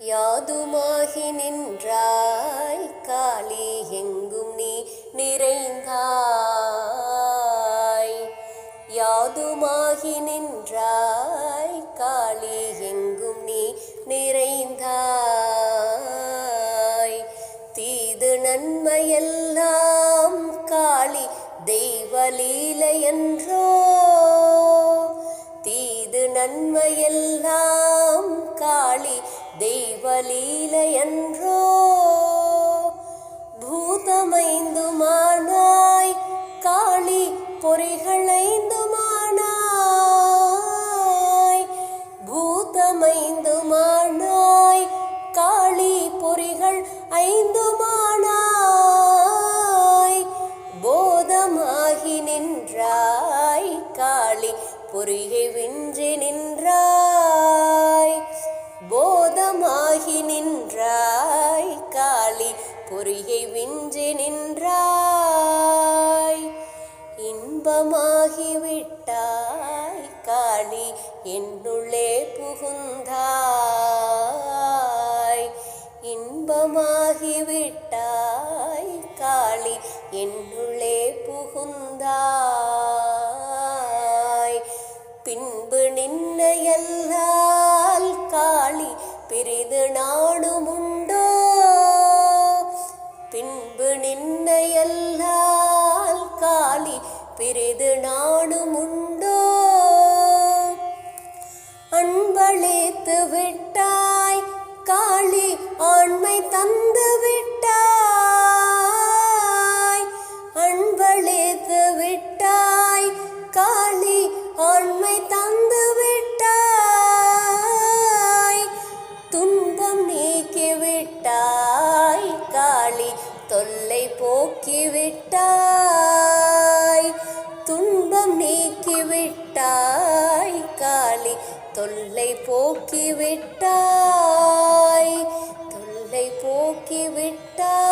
யாதுமாகி நின்றாய் காளி எங்கும் நீ நிறைந்தாய். யாதுமாகி நின்றாய் காளி எங்கும் நீ நிறைந்தாய். தீது நன்மையெல்லாம் காளி தெய்வலீலையன்றோ தீது நன்மையெல்லாம் தெய்வலீலையன்றோ பூதமைந்துமானாய் காளி பொறிகளைந்துமானாய் பூதமைந்துமானாய் காளி பொறிகள் ஐந்துமானாய் போதமாகி நின்றாய் காளி பொறிகை வின்றி நின்றாய். பொறியை விஞ்சி நின்றாய். இன்பமாகிவிட்டாய் காணி என்னுள்ளே புகுந்தாய். இன்பமாகிவிட்டாய் காளி என்னுள்ளே புகுந்தாய். பின்பு நின்னையல்லால் காளி பிரிது நாடுமுண்டோ பின்பு நின்னையல்லால் காளி பிரிது நாடுமுண்டோ தொல்லை போக்கிவிட்டாய் துன்பம் நீக்கிவிட்டாய் காளி தொல்லை போக்கிவிட்டாய் தொல்லை போக்கிவிட்டாய்.